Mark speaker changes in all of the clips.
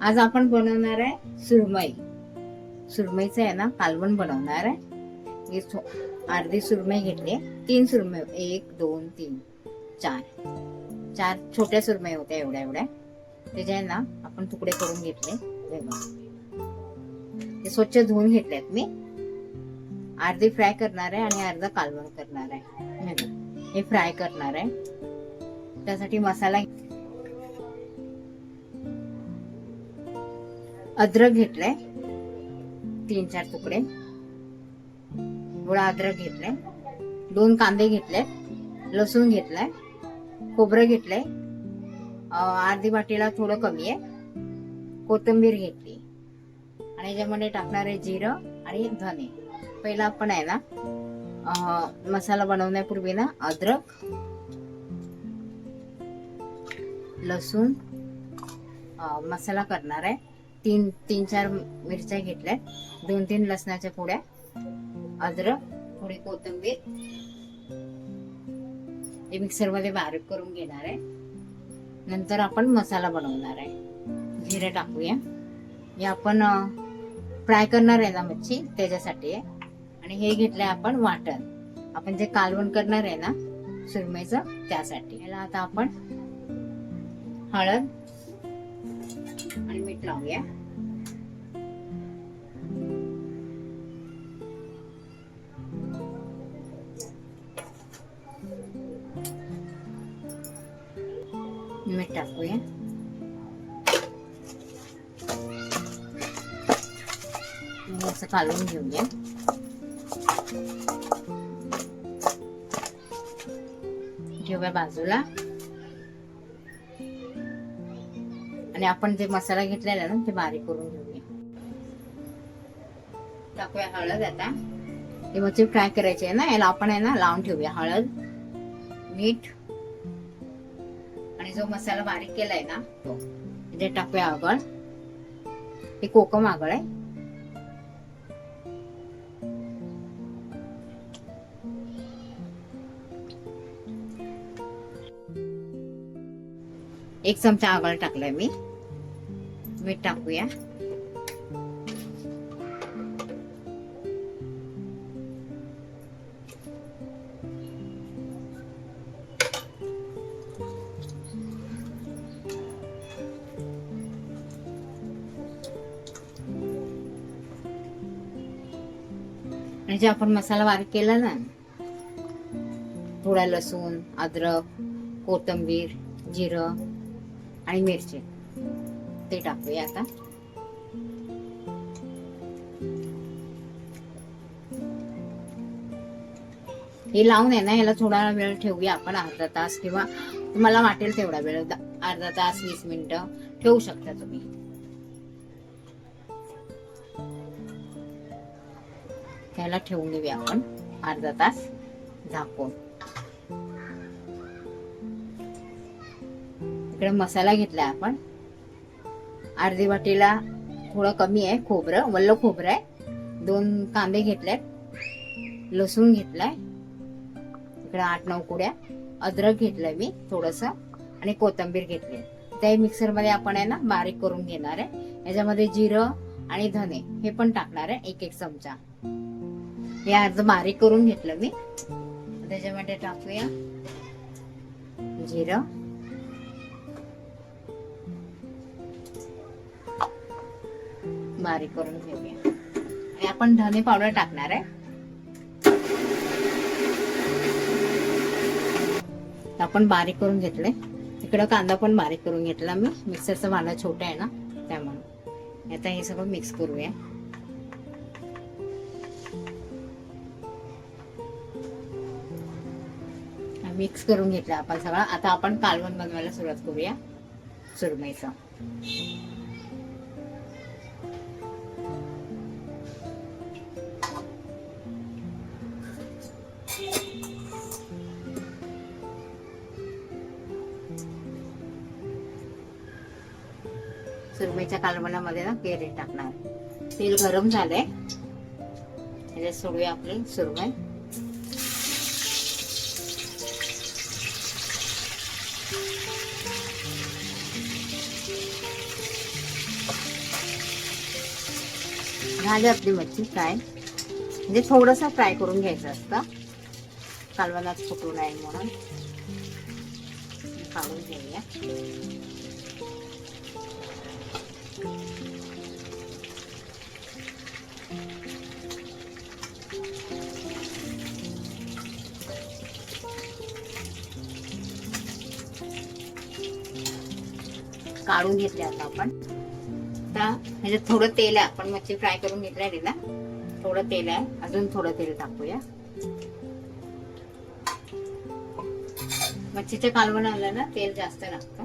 Speaker 1: आज आपण बनवणार आहे सुरमई. सुरमईचं आहे ना कालवण बनवणार आहे. हे अर्धी सुरमई घेतली तीन सुरमई एक दोन तीन चार. चार छोट्या सुरमई होत्या एवढ्या एवढ्या. त्याच्या आहे ना आपण तुकडे करून घेतले. ते स्वच्छ धुवून घेतल्यात मी. अर्धी फ्राय करणार आहे आणि अर्धा कालवण करणार आहे. हे हे फ्राय करणार आहे. त्यासाठी मसाला अद्रक घेतलंय. तीन चार तुकडे. थोडा अद्रक घेतलाय. दोन कांदे घेतले. लसूण घेतलाय. खोबरं घेतलंय. अर्धी वाटीला थोडं कमी आहे. कोथिंबीर घेतली. आणि याच्यामध्ये टाकणार आहे जिरं आणि धने. पहिला आपण आहे ना मसाला बनवण्यापूर्वी ना अद्रक लसूण मसाला करणार आहे. तीन तीन चार मिरच्या घेतल्या दोन तीन लसणाच्या पुड्या अद्रक थोडी कोथिंबीर. हे मिक्सरमध्ये बारीक करून घेणार आहे. नंतर आपण मसाला बनवणार आहे. जिरे टाकूया. हे आपण फ्राय करणार आहे ना मच्छी? त्याच्यासाठी. आहे आणि हे घेतलंय आपण वाटण. आपण जे कालवण करणार आहे ना सुरमईचं त्यासाठी. याला आता आपण हळद आणि मीठ लावूया मीठ टाकूया आणि असं कालवून घेऊया ठेवूया बाजूला आणि आपण जे मसाला घेतलेला ना ते बारीक करून घेऊया. टाकूया हळद आता. हे मच्छी फ्राय करायची आहे ना याला आपण आहे ना लावून ठेवूया हळद मीठ आणि जो मसाला बारीक केलाय ना तो. जे टाकूया आगळ. हे कोकम आगळ आहे. एक चमचा आगळ टाकलाय मी. मीठ टाकूया आणि जे आपण मसाला बारीक केला ना थोडा लसूण अद्रक कोथिंबीर जिरं आणि मिरची. ते टाकूया आता. हे लावून आहे ना याला थोडा वेळ ठेवूया आपण अर्धा तास किंवा तुम्हाला वाटेल तेवढा वेळ द- अर्धा तास वीस मिनिटं ठेवू शकता तुम्ही. त्याला ठेवून देऊया आपण अर्धा तास झाकून. इकडे मसाला घेतलाय आपण. अर्धी वाटीला थोडं कमी आहे खोबरं वल्ल खोबरं आहे. दोन कांदे घेतले लसूण घेतलाय. इकडे आठ नऊ कुड्या. अद्रक घेतलंय मी थोडस आणि कोथिंबीर घेतली. ते मिक्सरमध्ये आपण आहे ना बारीक करून घेणार आहे. याच्यामध्ये जिरं आणि धने हे पण टाकणार आहे एक एक चमचा. हे अर्ध बारीक करून घेतलं मी. त्याच्यामध्ये टाकूया जिरं. बारीक करून घेऊया. आणि आपण धने पावडर टाकणार आहे. आपण बारीक करून घेतले. इकडं कांदा पण बारीक करून घेतला मी. मिक्सरचं भांडा छोटं आहे ना त्यामुळे. आता हे सगळं मिक्स करूया. मिक्स करून घेतलं आपण सगळं. आता आपण कालवण बनवायला सुरुवात करूया. सुरमईचं. सुरमईच्या कालवणामध्ये ना केरी टाकणार. तेल गरम झालंय. त्याच्यात सोडूया आपली सुरमई. झाली आपली मच्छी फ्राय. म्हणजे थोडंसं फ्राय करून घ्यायचं असतं. कालवणात फुटू नये म्हणून. काढून घेऊया. काढून घेतले आता आपण. आता ह्याच्यात थोडं तेल आहे. आपण मच्छी फ्राय करून घेतल्या तिला. थोडं तेल आहे. अजून थोडं तेल टाकूया. मच्छीच्या कालवण आलं ना तेल जास्त लागतं.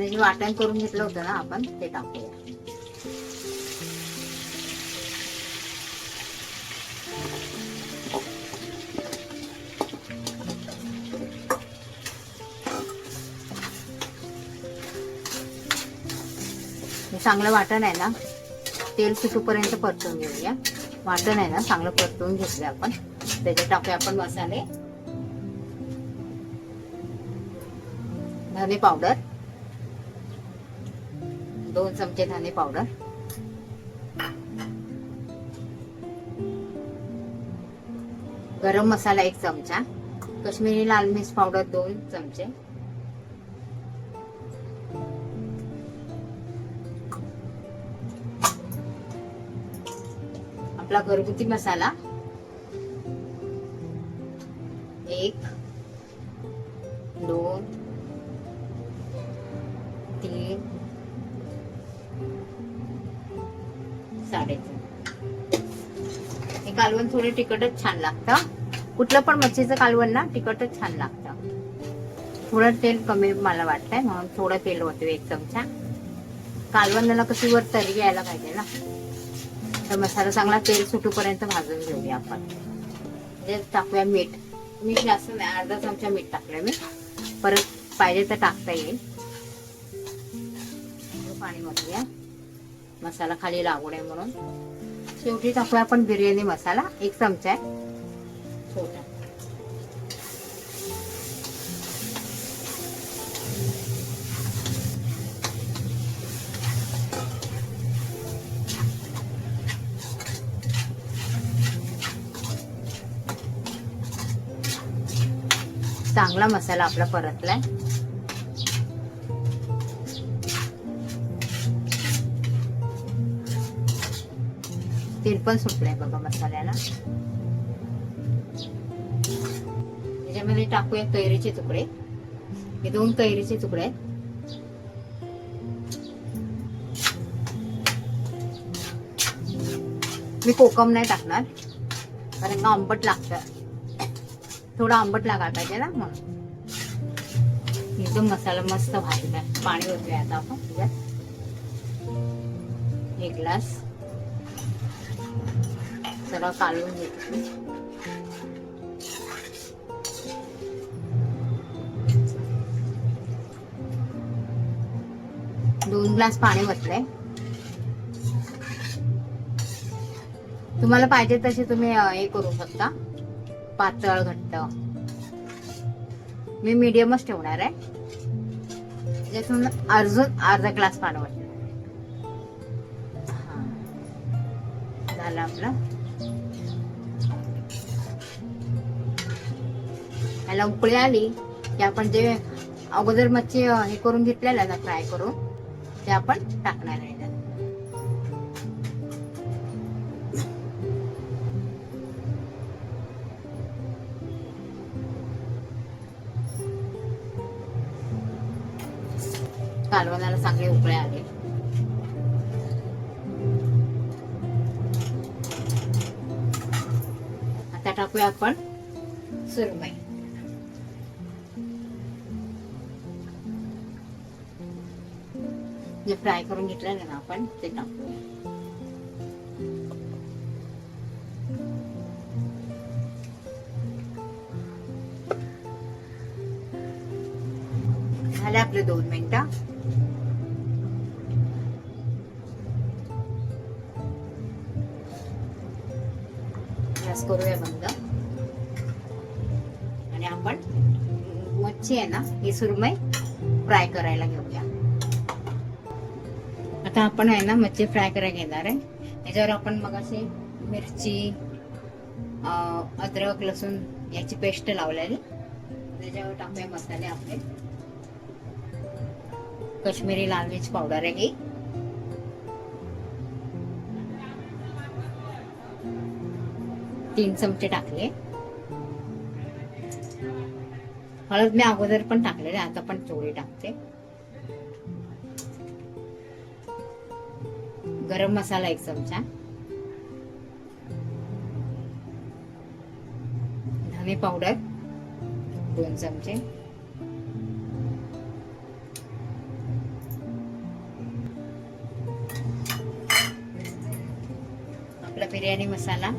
Speaker 1: आणि जे वाटण करून घेतलं होतं ना आपण ते टाकूया. चांगलं वाटण आहे ना तेल सुटूपर्यंत परतून घेऊया. वाटण आहे ना चांगलं परतून घेतलं आपण. त्याच्यात टाकूया आपण मसाले. धने पावडर. दोन चमचे धने पावडर. गरम मसाला एक चमचा. कश्मीरी लाल मिर्च पावडर दोन चमचे. आपला घरगुती मसाला. एक. साडेतीन हे कालवण थोडे तिखटच छान लागतं. कुठलं पण मच्छीचं कालवण ना तिखटच छान लागतं. थोडं तेल कमी मला वाटतंय म्हणून थोडं तेल होतं एक चमचा. कालवणाला कशी वर तरी यायला पाहिजे ना. तर मसाला चांगला तेल सुटूपर्यंत भाजून घेऊया आपण. म्हणजे टाकूया मीठ. मीठ जास्त नाही अर्धा चमचा मीठ टाकलं मी. परत पाहिजे तर टाकता येईल. पाणी मधूया मसाला खाली लागू नये म्हणून. शेवटी टाकूया आपण बिर्याणी मसाला एक चमचा आहे. छोटा चांगला मसाला आपला परतलाय. तेल पण सुटलंय बघा मसाल्याला. त्याच्यामध्ये टाकूया कैरीचे तुकडे. हे दोन कैरीचे तुकडे आहेत. मी कोकम नाही टाकणार कारण का आंबट लागतं थोडं आंबट लागायला पाहिजे ना म्हणून. एकदम मसाला मस्त भाजला पाणी होतोय आता आपण. त्याच्यात एक ग्लास. सर्व कालवून घेतो. दोन ग्लास पाणी वतलंय तुम्हाला पाहिजे तसे तुम्ही हे करू शकता. पातळ घट्ट. मी मीडियमच ठेवणार आहे. ज्यातून अर्जून अर्धा ग्लास पाणी वतलं झालं आपलं. याला उकळी आली की आपण जे अगोदर मच्छी हे करून घेतलेलं आता फ्राय करून ते आपण टाकणार आहे कालवणाला चांगले उकळे आले. आता टाकूया आपण सुरमई. जे फ्राय करून घेतलेलं ना आपण ते टाकूया. झाले आपले दोन मिनिटं. गॅस करूया बंद. आणि आपण मच्छी आहे ना ही सुरमई फ्राय करायला घेऊया. आता आपण आहे ना मच्छी फ्राय करायला घेणार आहे. त्याच्यावर आपण मग असे मिरची अद्रक लसूण याची पेस्ट लावलेली. त्याच्यावर टाकूया मसाले आपले. कश्मीरी लाल मिर्च पावडर आहे ही. तीन चमचे टाकले. हळद मी अगोदर पण टाकलेले आता पण थोडी टाकते. गरम मसाला एक चमचा. धने पावडर दोन चमचे. आपला बिर्याणी मसाला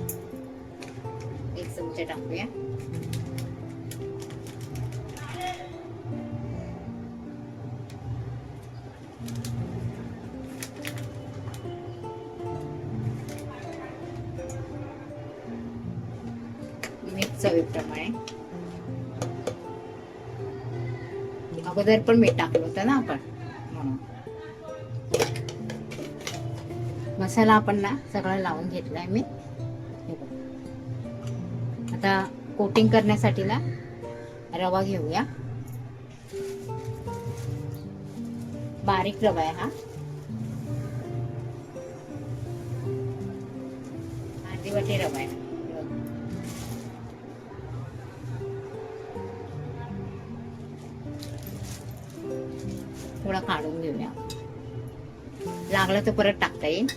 Speaker 1: एक चमचा टाकूया. चवीप्रमाणे. अगोदर पण मीठ टाकलं होतं ना आपण म्हणून. मसाला आपण ना सगळा लावून घेतलाय मी. आता कोटिंग करण्यासाठी ना रवा घेऊया. बारीक रवा आहे हा. अर्धी वाटी रवा आहे. लागलं तर परत टाकता येईल.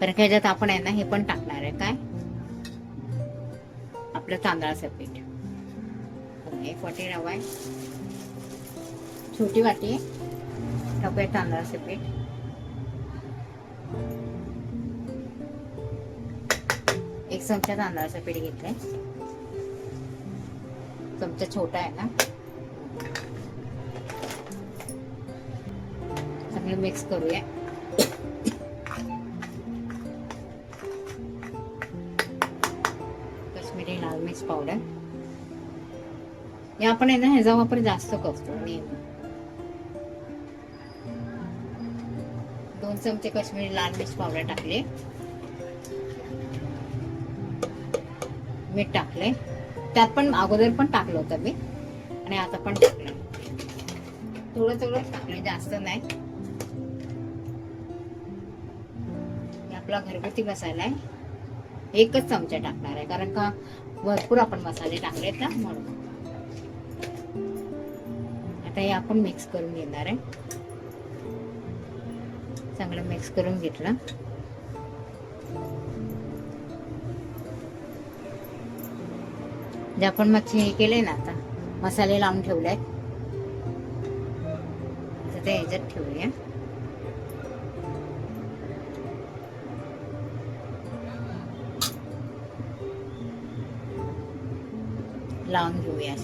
Speaker 1: कारण की ह्याच्यात आपण आहे ना हे पण टाकणार आहे काय? आपलं तांदळाचं पीठ. एक वाटी रवा आहे. छोटी वाटी आहे. टाकूया तांदळाचं पीठ. एक चमचा तांदळाचं पीठ घेतलंय. चमचा छोटा आहे ना. मिक्स करूया. काश्मिरी लाल मिर्च पावडर या आपण आहे ना ह्याचा वापर जास्त करतो नेहमी दोन चमचे कश्मीरी लाल मिर्च पावडर टाकले. मीठ टाकले. त्यात पण अगोदर पण टाकलं होतं मी. आणि आता पण टाकलं. थोडं थोडं टाकले जास्त नाही. आपला घरगुती मसाला आहे. एकच चमचा टाकणार आहे कारण का भरपूर आपण मसाले टाकलेत ना म्हणून. आता हे आपण मिक्स करून घेणार आहे. चांगलं मिक्स करून घेतलं. जे आपण मच्छी हे केले ना आता मसाले लावून ठेवले तर ते ह्याच्यात ठेवूया. लावून घेऊया.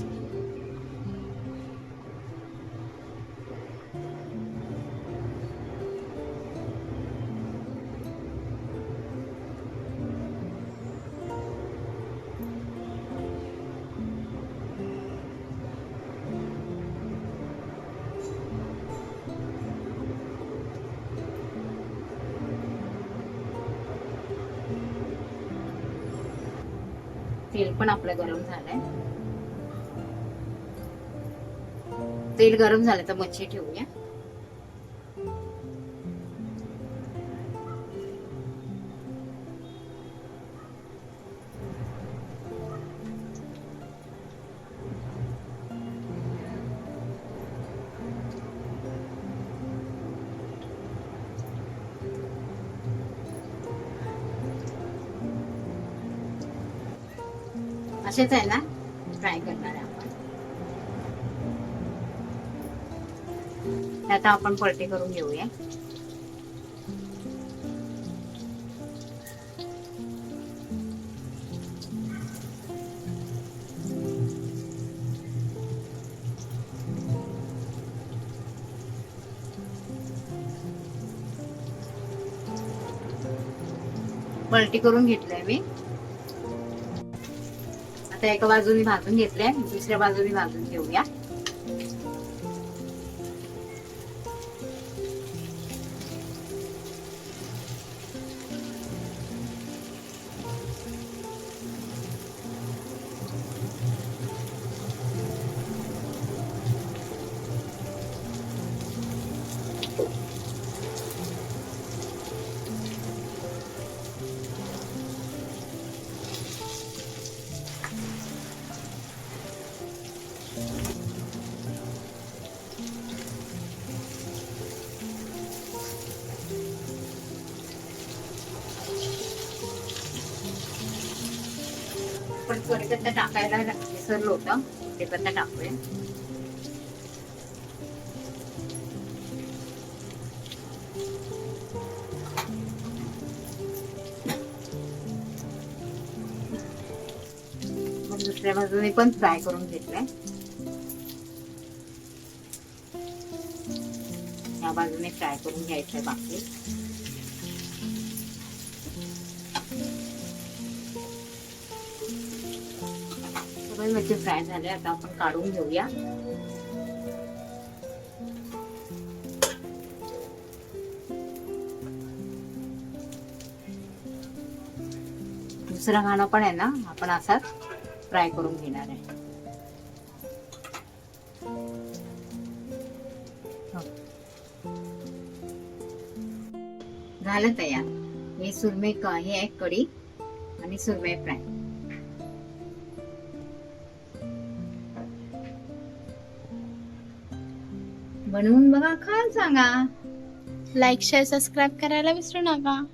Speaker 1: तेल पण आपलं गरम झालंय. तेल गरम झालं तर मच्छी ठेवूया. असेच आहे ना? ट्राय करणार आहे. आता आपण पलटी करून घेऊया. पलटी करून घेतलंय मी. आता एका बाजूने भाजून घेतलंय दुसऱ्या बाजूने भाजून घेऊया. कढीपत्ता टाकायला विसरलो होतं कढीपत्ता टाकूया. मग दुसऱ्या बाजूने पण फ्राय करून घेतलंय. या बाजूने फ्राय करून घ्यायचंय बाकी. सगळे मिरची फ्राय झाले आता आपण काढून घेऊया. दुसरं घाणं पण आहे ना आपण असाच फ्राय करून घेणार आहे. हो. झालं तयार. हे सुरमे हे आहे कढी आणि सुरमे फ्राय बनवून बघा खाल सांगा.
Speaker 2: लाईक शेअर सबस्क्राईब करायला विसरू नका.